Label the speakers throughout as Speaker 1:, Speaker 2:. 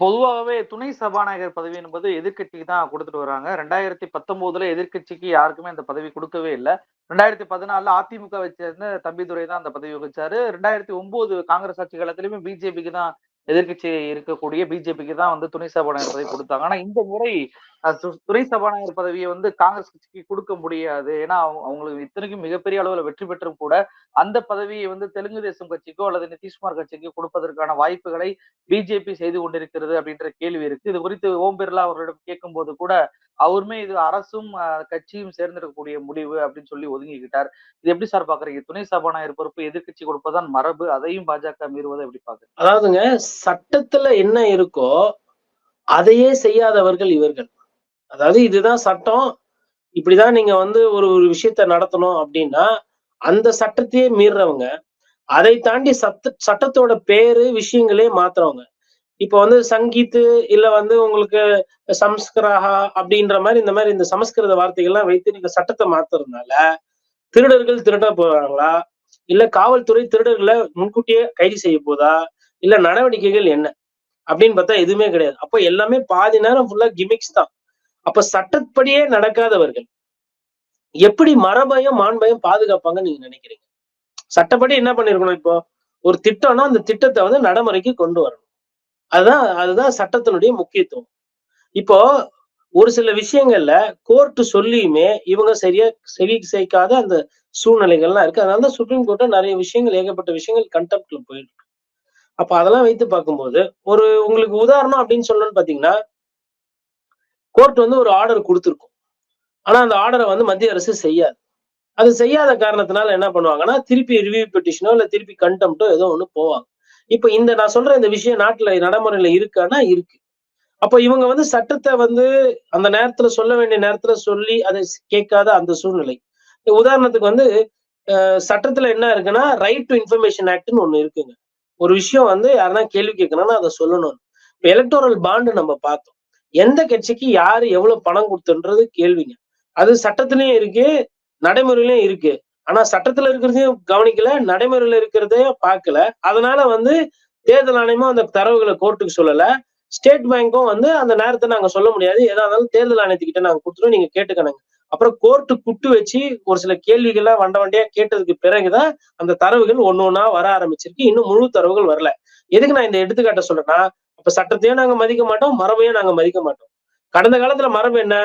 Speaker 1: பொதுவாகவே துணை சபாநாயகர் பதவி என்பது எதிர்கட்சிக்கு தான் கொடுத்துட்டு வராங்க. ரெண்டாயிரத்தி பத்தொன்பதுல எதிர்க்கட்சிக்கு யாருக்குமே அந்த பதவி கொடுக்கவே இல்லை. ரெண்டாயிரத்தி பதினாலுல அதிமுக வச்சிருந்த தம்பிதுரை தான் அந்த பதவி வகிச்சாரு. ரெண்டாயிரத்தி ஒன்பது காங்கிரஸ் ஆட்சி காலத்திலயுமே பிஜேபிக்கு தான் எதிர்க்கட்சி இருக்கக்கூடிய பிஜேபிக்கு தான் வந்து துணை சபாநாயகர் பதவி கொடுத்தாங்க. ஆனா இந்த முறை துணை சபாநாயகர் பதவியை வந்து காங்கிரஸ் கட்சிக்கு கொடுக்க முடியாது. ஏன்னா அவங்க- அவங்களுக்கு இத்தனைக்கும் மிகப்பெரிய அளவில் வெற்றி பெற்றும் கூட அந்த பதவியை வந்து தெலுங்கு தேசம் கட்சிக்கோ அல்லது நிதிஷ்குமார் கட்சிக்கோ கொடுப்பதற்கான வாய்ப்புகளை பிஜேபி செய்து கொண்டிருக்கிறது அப்படின்ற கேள்வி இருக்கு. இது குறித்து ஓம் பிர்லா அவர்களிடம் கேட்கும் போது கூட அவருமே இது அரசும் அஹ், கட்சியும் சேர்ந்திருக்கக்கூடிய முடிவு அப்படின்னு சொல்லி ஒதுங்கிக்கிட்டார். இது எப்படி சார் பாக்குறீங்க? துணை சபாநாயகர் பொறுப்பு எதிர்க்கட்சி கொடுப்பதான் மரபு அதையும் பாஜக மீறுவதை எப்படி பாக்குறீங்க?
Speaker 2: அதாவதுங்க சட்டத்துல என்ன இருக்கோ அதையே செய்யாதவர்கள் இவர்கள். அதாவது இதுதான் சட்டம். இப்படிதான் நீங்க வந்து ஒரு ஒரு விஷயத்த நடத்தணும் அப்படின்னா அந்த சட்டத்தையே மீறுறவங்க அதை தாண்டி சட்ட சட்டத்தோட பேரு விஷயங்களே மாத்துறவங்க. இப்போ வந்து சங்கீத்து இல்ல வந்து உங்களுக்கு சம்ஸ்கராகா அப்படின்ற மாதிரி இந்த மாதிரி இந்த சமஸ்கிருத வார்த்தைகள்லாம் வைத்து நீங்க சட்டத்தை மாத்துறதுனால திருடர்கள் திருட போறாங்களா? இல்ல காவல்துறை திருடர்களை முன்கூட்டியே கைது செய்ய போதா? இல்ல நடவடிக்கைகள் என்ன? அப்படின்னு பார்த்தா எதுவுமே கிடையாது. அப்ப எல்லாமே பாதி நேரம் ஃபுல்லா கிமிக்ஸ் தான். அப்ப சட்டப்படியே நடக்காதவர்கள் எப்படி மரபயம் மாண்பயம் பாதுகாப்பாங்கன்னு நீங்க நினைக்கிறீங்க? சட்டப்படி என்ன பண்ணிருக்கணும் இப்போ? ஒரு திட்டம்னா அந்த திட்டத்தை வந்து நடைமுறைக்கு கொண்டு வரணும். அதுதான் அதுதான் சட்டத்தினுடைய முக்கியத்துவம். இப்போ ஒரு சில விஷயங்கள்ல கோர்ட் சொல்லியுமே இவங்க சரியா சரி சேர்க்காத அந்த சூழ்நிலைகள்லாம் இருக்கு. அதனால தான் சுப்ரீம் கோர்ட்டு நிறைய விஷயங்கள் ஏகப்பட்ட விஷயங்கள் கண்டெப்ட்ல போயிருக்கு அப்ப அதெல்லாம் வைத்து பார்க்கும்போது ஒரு உங்களுக்கு உதாரணம் அப்படின்னு சொல்லணும்னு பாத்தீங்கன்னா கோர்ட் வந்து ஒரு ஆர்டர் கொடுத்துருக்கும். ஆனா அந்த ஆர்டரை வந்து மத்திய அரசு செய்யாது. அது செய்யாத காரணத்தினால என்ன பண்ணுவாங்கன்னா திருப்பி ரிவ்யூ பெட்டிஷனோ இல்ல திருப்பி கண்டெம்ட்டோ ஏதோ ஒண்ணு போவாங்க. இப்ப இந்த நான் சொல்ற இந்த விஷயம் நாட்டுல நடைமுறையில இருக்கான்னா இருக்கு. அப்ப இவங்க வந்து சட்டத்தை வந்து அந்த நேரத்துல சொல்ல வேண்டிய நேரத்துல சொல்லி அதை கேட்காத அந்த சூழ்நிலை. உதாரணத்துக்கு வந்து சட்டத்துல என்ன இருக்குன்னா ரைட் டு இன்ஃபர்மேஷன் ஆக்ட்னு ஒண்ணு இருக்குங்க. ஒரு விஷயம் வந்து யாருன்னா கேள்வி கேட்கணும்னா அதை சொல்லணும். இப்ப எலக்டோரல் பாண்டு நம்ம பார்த்தோம். எந்த கட்சிக்கு யாரு எவ்வளவு பணம் கொடுத்துன்றது கேள்விங்க. அது சட்டத்திலயும் இருக்கு நடைமுறையிலயும் இருக்கு. ஆனா சட்டத்துல இருக்கிறதையும் கவனிக்கல நடைமுறையில இருக்கிறதையும் பார்க்கல அதனால வந்து தேர்தல் ஆணையமும் அந்த தரவுகளை கோர்ட்டுக்கு சொல்லல. ஸ்டேட் பேங்க்கும் வந்து அந்த நேரத்தை நாங்க சொல்ல முடியாது. எதா இருந்தாலும் தேர்தல் ஆணையத்துக்கிட்ட நாங்க கொடுத்துருவோம். நீங்க கேட்டுக்கணுங்க. அப்புறம் கோர்ட்டு குட்டு வச்சு ஒரு சில கேள்விகள்லாம் வண்ட வண்டியா கேட்டதுக்கு பிறகுதான் அந்த தரவுகள் ஒன்னு ஒன்னா வர ஆரம்பிச்சிருக்கு. இன்னும் முழு தரவுகள் வரல. எதுக்கு நான் இந்த எடுத்துக்காட்ட சொல்றேன்னா இப்ப சட்டத்தையும் நாங்க மதிக்க மாட்டோம் மரபையும் நாங்க மதிக்க மாட்டோம். கடந்த காலத்துல மரபு என்ன?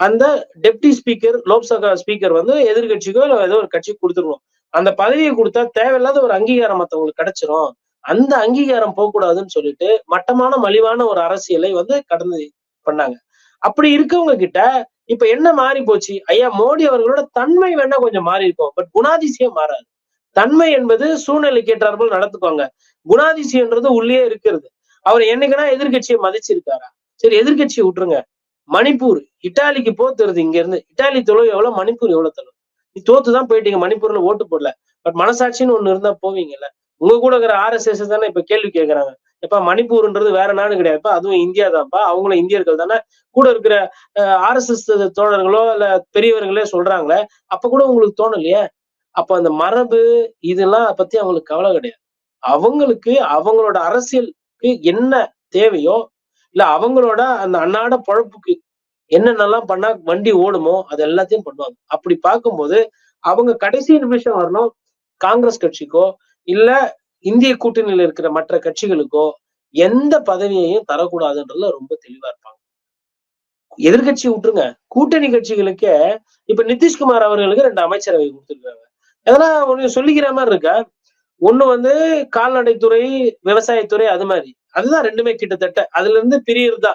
Speaker 2: அந்த டெப்டி ஸ்பீக்கர் லோக்சபா ஸ்பீக்கர் வந்து எதிர்கட்சிக்கோ இல்ல ஏதோ ஒரு கட்சிக்கு கொடுத்துருவோம். அந்த பதவியை கொடுத்தா தேவையில்லாத ஒரு அங்கீகாரம் மற்றவங்களுக்கு கிடைச்சிரும். அந்த அங்கீகாரம் போகக்கூடாதுன்னு சொல்லிட்டு மட்டமான மலிவான ஒரு அரசியலை வந்து கடந்து பண்ணாங்க. அப்படி இருக்கவங்க கிட்ட இப்ப என்ன மாறி போச்சு? ஐயா மோடி அவர்களோட தன்மை வேணா கொஞ்சம் மாறி இருக்கும். பட் குணாதிசயம் மாறாது. தன்மை என்பது சூழ்நிலைக்கு ஏற்றாற்போல் நடத்துக்கோங்க குணாதிசயம்ன்றது உள்ளே இருக்கிறது. அவர் என்னைக்குன்னா எதிர்கட்சியை மதிச்சிருக்காரா? சரி எதிர்கட்சியை விட்டுருங்க. மணிப்பூர் இட்டாலிக்கு போ தருது இங்க இருந்து இட்டாலி தொலைவு எவ்வளவு? மணிப்பூர் எவ்வளவு தொலைவு நீ தோத்து தான் போயிட்டீங்க மணிப்பூர்ல ஓட்டு போடல. பட் மனசாட்சின்னு ஒண்ணு இருந்தா போவீங்கல்ல. உங்க கூட இருக்கிற ஆர்எஸ்எஸ் தானே இப்ப கேள்வி கேட்கறாங்க எப்ப மணிப்பூர்ன்றது வேற நாடு கிடையாதுப்பா அதுவும் இந்தியா தான்ப்பா. அவங்களும் இந்தியர்கள் தானே. கூட இருக்கிற ஆர்எஸ்எஸ் தோழர்களோ இல்ல பெரியவர்களே சொல்றாங்களே அப்ப கூட உங்களுக்கு தோணலையே? அப்ப அந்த மரபு இதெல்லாம் பத்தி அவங்களுக்கு கவலை கிடையாது. அவங்களுக்கு அவங்களோட அரசியலுக்கு என்ன தேவையோ இல்ல அவங்களோட அந்த அன்னாட பழப்புக்கு என்னென்னலாம் பண்ணா வண்டி ஓடுமோ அது எல்லாத்தையும் பண்ணுவாங்க. அப்படி பார்க்கும்போது அவங்க கடைசி நிமிஷம் வரணும் காங்கிரஸ் கட்சிக்கோ இல்ல இந்திய கூட்டணியில இருக்கிற மற்ற கட்சிகளுக்கோ எந்த பதவியையும் தரக்கூடாதுன்றதுல ரொம்ப தெளிவா இருப்பாங்க. எதிர்கட்சி விட்டுருங்க. கூட்டணி கட்சிகளுக்கே இப்ப நிதிஷ்குமார் அவர்களுக்கு ரெண்டு அமைச்சரவை கொடுத்துருக்காங்க. அதெல்லாம் ஒண்ணு சொல்லிக்கிற மாதிரி இருக்கா? ஒண்ணு வந்து கால்நடைத்துறை விவசாயத்துறை அது மாதிரி. அதுதான் ரெண்டுமே கிட்டத்தட்ட. அதுல இருந்து பிரியறதா.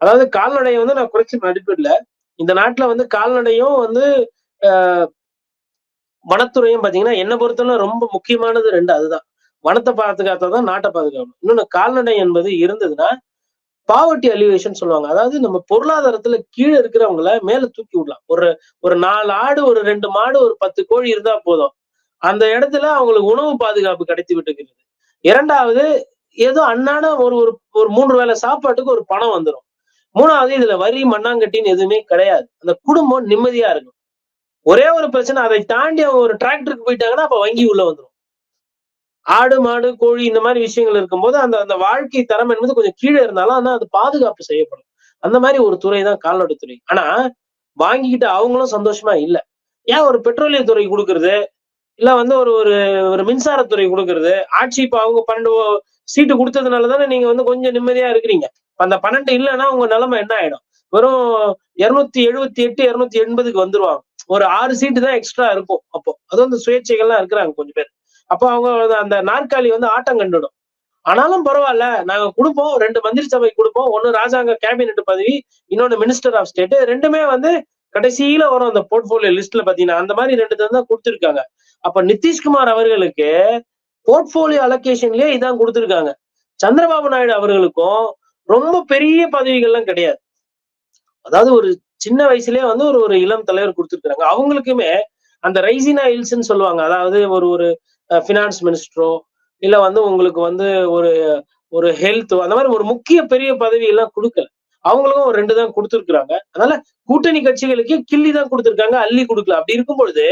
Speaker 2: அதாவது கால்நடையை வந்து நான் குறைச்சி மதிப்பிடல. இந்த நாட்டுல வந்து கால்நடையும் வந்து ஆஹ் வனத்துறையும் பாத்தீங்கன்னா என்ன பொறுத்தவரை ரொம்ப முக்கியமானது ரெண்டு அதுதான். வனத்தை பாதுகாத்தாதான் நாட்டை பாதுகாக்கணும். இன்னொன்னு கால்நடை என்பது இருந்ததுன்னா பாவர்ட்டி அலிவேஷன் சொல்லுவாங்க. அதாவது நம்ம பொருளாதாரத்துல கீழே இருக்கிறவங்கள மேல தூக்கி விடலாம். ஒரு ஒரு நாலு ஆடு ஒரு ரெண்டு மாடு ஒரு பத்து கோழி இருந்தா போதும். அந்த இடத்துல அவங்களுக்கு உணவு பாதுகாப்பு கிடைத்து விட்டுக்கிறது. இரண்டாவது ஏதோ அன்னாட ஒரு ஒரு ஒரு மூன்று வேளை சாப்பாட்டுக்கு ஒரு பணம் வந்துடும் மூணாவது இதுல வரி மண்ணாங்கட்டின்னு எதுவுமே கிடையாது. அந்த குடும்பம் நிம்மதியா இருக்கும். ஒரே ஒரு பிரச்சனை அதை தாண்டி அவங்க ஒரு டிராக்டருக்கு போயிட்டாங்கன்னா அப்ப வங்கி உள்ள வந்துடும் ஆடு மாடு கோழி இந்த மாதிரி விஷயங்கள் இருக்கும்போது அந்த அந்த வாழ்க்கை தரம் என்பது கொஞ்சம் கீழே இருந்தாலும் ஆனா அது பாதுகாப்பு செய்யப்படும். அந்த மாதிரி ஒரு துறை தான் கால்நடைத்துறை ஆனா வாங்கிக்கிட்டு அவங்களும் சந்தோஷமா இல்லை. ஏன் ஒரு பெட்ரோலிய துறை கொடுக்கறது? இல்ல வந்து ஒரு ஒரு ஒரு மின்சாரத்துறை கொடுக்கறது. ஆட்சி இப்ப அவங்க பன்னெண்டு சீட்டு கொடுத்ததுனால தானே நீங்க வந்து கொஞ்சம் நிம்மதியா இருக்கிறீங்க. அந்த பன்னெண்டு இல்லைன்னா உங்க நிலைமை என்ன ஆயிடும்? வெறும் இருநூத்தி எழுபத்தி எட்டு இருநூத்தி எண்பதுக்கு வந்துருவாங்க. ஒரு ஆறு சீட்டு தான் எக்ஸ்ட்ரா இருக்கும் அப்போ. அதுவும் அந்த சுயேட்சைகள்லாம் இருக்கிறாங்க கொஞ்சம் பேர். அப்போ அவங்க அந்த நாற்காலி வந்து ஆட்டம் கண்டுடும். ஆனாலும் பரவாயில்ல நாங்க கொடுப்போம். ரெண்டு மந்திரி சபை கொடுப்போம். ஒன்னு ராஜாங்க கேபினெட் பதவி இன்னொன்னு மினிஸ்டர் ஆஃப் ஸ்டேட் ரெண்டுமே வந்து கடைசியில வரும் அந்த போர்ட்போலியோ லிஸ்ட்ல பாத்தீங்கன்னா அந்த மாதிரி ரெண்டு தான் கொடுத்துருக்காங்க. அப்ப நிதிஷ்குமார் அவர்களுக்கு போர்ட்போலியோ அலோகேஷன்லயே இதான் கொடுத்துருக்காங்க. சந்திரபாபு நாயுடு அவர்களுக்கும் ரொம்ப பெரிய பதவிகள்லாம் கிடையாது. அதாவது ஒரு சின்ன வயசுலயே வந்து ஒரு ஒரு இளம் தலைவர் கொடுத்துருக்காங்க அவங்களுக்குமே அந்த ரைசினா ஹில்ஸ்ன்னு சொல்லுவாங்க. அதாவது ஒரு ஒரு ஃபினான்ஸ் மினிஸ்டரோ இல்ல வந்து உங்களுக்கு வந்து ஒரு ஒரு ஹெல்த் அந்த மாதிரி ஒரு முக்கிய பெரிய பதவி எல்லாம் கொடுக்கல. அவங்களுக்கும் ஒரு ரெண்டு தான் கொடுத்துருக்குறாங்க. அதனால கூட்டணி கட்சிகளுக்கே கிள்ளி தான் கொடுத்துருக்காங்க அள்ளி கொடுக்கல. அப்படி இருக்கும் பொழுது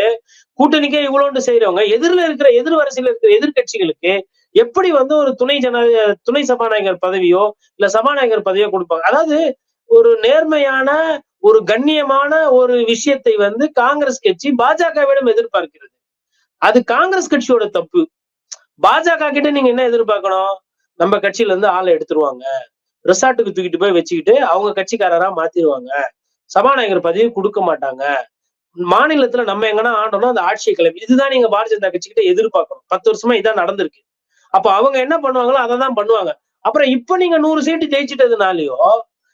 Speaker 2: கூட்டணிக்கே இவ்வளோண்டு செய்யறவங்க எதிரில் இருக்கிற எதிர்வரிசையில் இருக்கிற எதிர்கட்சிகளுக்கு எப்படி வந்து ஒரு துணை ஜன துணை சபாநாயகர் பதவியோ இல்ல சபாநாயகர் பதவியோ கொடுப்பாங்க? அதாவது ஒரு நேர்மையான ஒரு கண்ணியமான ஒரு விஷயத்தை வந்து காங்கிரஸ் கட்சி பாஜகவிடம் எதிர்பார்க்கிறது. அது காங்கிரஸ் கட்சியோட தப்பு. பாஜக கிட்ட நீங்க என்ன எதிர்பார்க்கணும்? நம்ம கட்சியில இருந்து ஆளை எடுத்துருவாங்க. ரிசார்ட்டுக்கு தூக்கிட்டு போய் வச்சுக்கிட்டு அவங்க கட்சிக்காரரா மாத்திடுவாங்க சபாநாயகர் பதவி கொடுக்க மாட்டாங்க. மாநிலத்துல நம்ம எங்கன்னா ஆண்டோம்னா அந்த ஆட்சியை கிளம்பி இதுதான் நீங்க பாரதிய ஜனதா கட்சிக்கிட்ட எதிர்பார்க்கணும். பத்து வருஷமா இதான் நடந்திருக்கு. அப்ப அவங்க என்ன பண்ணுவாங்களோ அதை தான் பண்ணுவாங்க. அப்புறம் இப்ப நீங்க நூறு சீட்டு ஜெயிச்சிட்டதுனாலயோ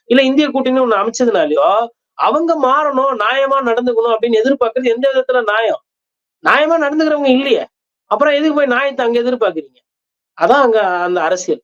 Speaker 2: இல்ல இந்திய கூட்டணி ஒண்ணு அமைச்சதுனாலயோ அவங்க மாறணும் நியாயமா நடந்துக்கணும் அப்படின்னு எதிர்பார்க்கறது எந்த விதத்துல நியாயம்? நியாயமா நடந்துக்கிறவங்க இல்லையே. அப்புறம் எதுக்கு போய் நியாயத்தை அங்க எதிர்பார்க்குறீங்க? அதான் அங்க அந்த அரசியல்.